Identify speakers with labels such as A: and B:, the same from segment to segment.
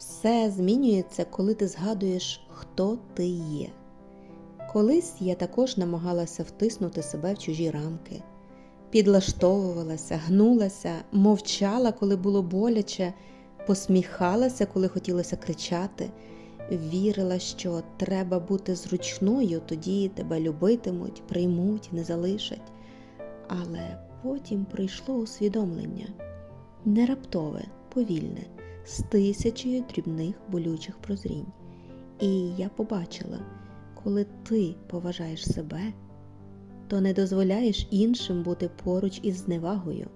A: Все змінюється, коли ти згадуєш, хто ти є. Колись я також намагалася втиснути себе в чужі рамки, підлаштовувалася, гнулася, мовчала, коли було боляче, посміхалася, коли хотілося кричати, вірила, що треба бути зручною, тоді тебе любитимуть, приймуть, не залишать. Але потім прийшло усвідомлення не раптове, повільне, з тисячею дрібних болючих прозрінь. І я побачила, коли ти поважаєш себе, то не дозволяєш іншим бути поруч із зневагою.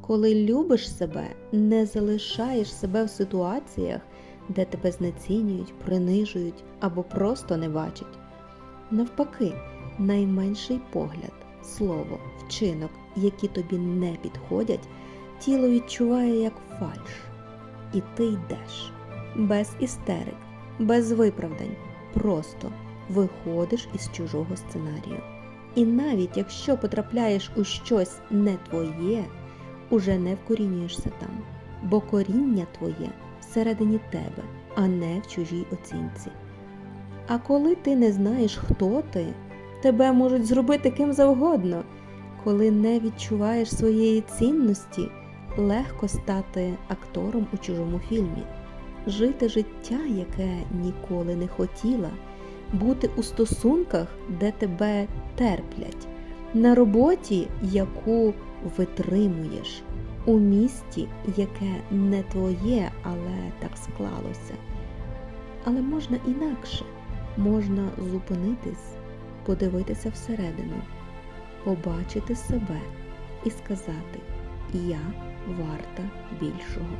A: Коли любиш себе, не залишаєш себе в ситуаціях, де тебе знецінюють, принижують або просто не бачать. Навпаки, найменший погляд, слово, вчинок, які тобі не підходять, тіло відчуває як фальш. І ти йдеш без істерик, без виправдань, просто виходиш із чужого сценарію. І навіть якщо потрапляєш у щось не твоє, уже не вкорінюєшся там, бо коріння твоє всередині тебе, а не в чужій оцінці. А коли ти не знаєш, хто ти, тебе можуть зробити ким завгодно. Коли не відчуваєш своєї цінності, легко стати актором у чужому фільмі, жити життя, яке ніколи не хотіла, бути у стосунках, де тебе терплять, на роботі, яку витримуєш, у місті, яке не твоє, але так склалося. Але можна інакше, можна зупинитись, подивитися всередину, побачити себе і сказати Я варта більшого.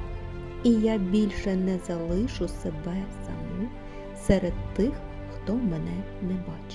A: І я більше не залишу себе саму серед тих, хто мене не бачить.